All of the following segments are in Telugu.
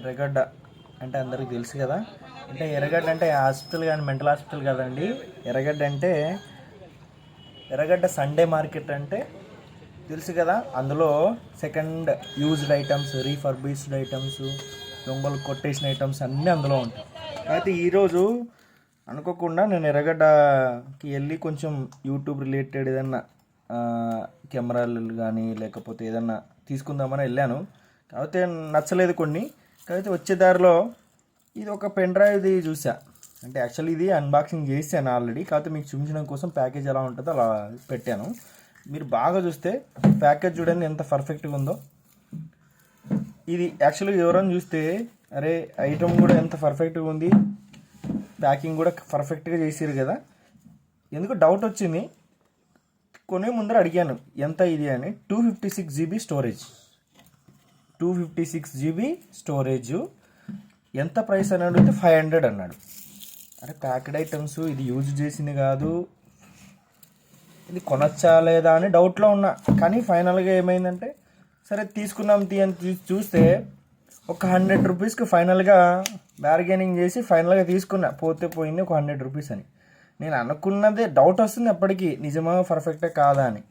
ఎర్రగడ్డ అంటే అందరికీ తెలుసు కదా. అంటే ఎర్రగడ్డ అంటే హాస్పిటల్ కానీ మెంటల్ హాస్పిటల్ కదండి. ఎర్రగడ్డ అంటే ఎర్రగడ్డ సండే మార్కెట్ అంటే తెలుసు కదా. అందులో second used items refurbished items దొంగలు కొట్టేసిన ఐటమ్స్ అన్నీ అందులో ఉంటాయి. అయితే ఈరోజు అనుకోకుండా నేను ఎర్రగడ్డకి వెళ్ళి కొంచెం యూట్యూబ్ రిలేటెడ్ ఏదన్నా కెమెరాలు కానీ లేకపోతే ఏదన్నా తీసుకుందామని వెళ్ళాను. కాకపోతే నచ్చలేదు కొన్ని. అయితే వచ్చే దారిలో ఇది ఒక పెన్ డ్రైవ్ది చూసా. అంటే యాక్చువల్లీ ఇది అన్బాక్సింగ్ చేశాను ఆల్రెడీ కాకపోతే మీకు చూపించడం కోసం ప్యాకేజ్ ఎలా ఉంటుందో అలా పెట్టాను. మీరు బాగా చూస్తే ప్యాకేజ్ చూడండి ఎంత పర్ఫెక్ట్గా ఉందో. ఇది యాక్చువల్గా ఎవరైనా చూస్తే అరే ఐటమ్ కూడా ఎంత పర్ఫెక్ట్గా ఉంది. ప్యాకింగ్ కూడా పర్ఫెక్ట్గా చేసారు కదా. ఎందుకు డౌట్ వచ్చింది. కొనే ముందర అడిగాను ఎంత ఇది అని. Two fifty six GB storage two fifty six GB storage. ఎంత ప్రైస్ అని అడిగితే ఫైవ్ హండ్రెడ్ అన్నాడు. అరే ప్యాకెడ్ ఐటమ్స్ ఇది యూజ్ చేసింది కాదు. ఇది కొనొచ్చా లేదా అని డౌట్లో ఉన్నా. కానీ ఫైనల్గా ఏమైందంటే సరే తీసుకున్నాం తీ అని చూస్తే ఒక హండ్రెడ్ రూపీస్కి ఫైనల్గా బార్గెనింగ్ చేసి ఫైనల్గా తీసుకున్నా. పోతే పోయింది ఒక హండ్రెడ్ రూపీస్ అని. నేను అనుకున్నదే డౌట్ వస్తుంది ఎప్పటికీ నిజమా పర్ఫెక్టే కాదా అని.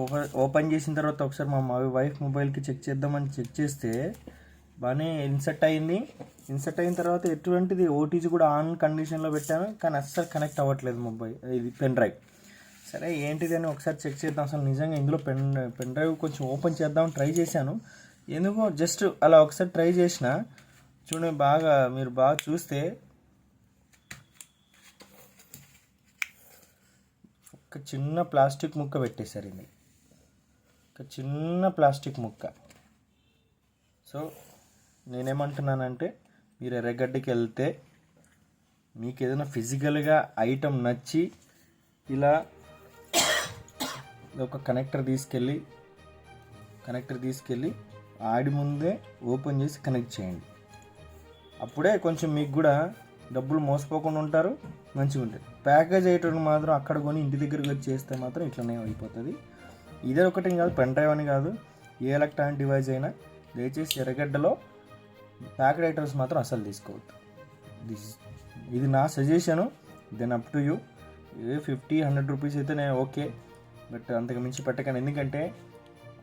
ఓపెన్ ఓపెన్ చేసిన తర్వాత ఒకసారి మా వైఫ్ మొబైల్కి చెక్ చేద్దామని చెక్ చేస్తే బాగానే ఇన్సర్ట్ అయింది. ఇన్సర్ట్ అయిన తర్వాత ఎటువంటిది ఓటీజీ కూడా ఆన్ కండిషన్లో పెట్టాను కానీ అస్సలు కనెక్ట్ అవ్వట్లేదు మొబైల్ ఇది పెన్ డ్రైవ్ సరే ఏంటిది అని ఒకసారి చెక్ చేద్దాం. అసలు నిజంగా ఇందులో పెన్ పెన్ డ్రైవ్ కొంచెం ఓపెన్ చేద్దాం ట్రై చేశాను. ఎందుకో జస్ట్ అలా ఒకసారి ట్రై చేసిన. చూడండి బాగా మీరు బాగా చూస్తే ఒక చిన్న ప్లాస్టిక్ ముక్క పెట్టేశారు ఇది. ఒక చిన్న ప్లాస్టిక్ ముక్క. సో నేనేమంటున్నానంటే మీరు ఎర్రగడ్డకి వెళ్తే మీకు ఏదైనా ఫిజికల్గా ఐటమ్ నచ్చి ఇలా ఒక కనెక్టర్ తీసుకెళ్ళి కనెక్టర్ తీసుకెళ్ళి ఆడి ముందే ఓపెన్ చేసి కనెక్ట్ చేయండి. అప్పుడే కొంచెం మీకు కూడా డబ్బులు మోసపోకుండా ఉంటారు మంచిగా ఉంటుంది ప్యాకేజ్ అయ్యేటప్పుడు మాత్రం అక్కడ కొని ఇంటి దగ్గరికి వచ్చి చేస్తే మాత్రం ఇట్లనే అయిపోతుంది. ఇదే ఒకటి కాదు పెన్ డ్రైవ్ అని కాదు. ఏ ఎలక్ట్రానిక్ డివైస్ అయినా దయచేసి ఎర్రగడ్డలో ప్యాకెడ్ ఐటమ్స్ మాత్రం అసలు తీసుకోవద్దు. దిస్ ఇది నా suggestion then up to you a fifty hundred rupees అయితే నేను ఓకే బట్ అంతకు మించి పెట్టకండి. ఎందుకంటే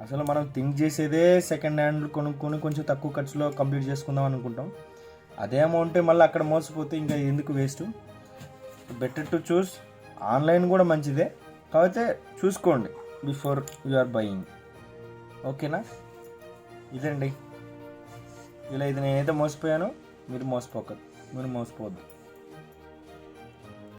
అసలు మనం థింక్ చేసేదే సెకండ్ హ్యాండ్ కొనుక్కొని కొంచెం తక్కువ ఖర్చులో కంప్లీట్ చేసుకుందాం అనుకుంటాం. అదే అమౌంట్ మళ్ళీ అక్కడ మోసపోతే ఇంకా ఎందుకు waste better to choose online కూడా మంచిదే. కాకపోతే చూసుకోండి. బిఫోర్ యు ఆర్ బయింగ్ ఓకేనా ఇదండి. ఇలా ఇది నేనైతే మోసపోయాను మీరు మోసపోకదు మీరు మోసపోవద్దు.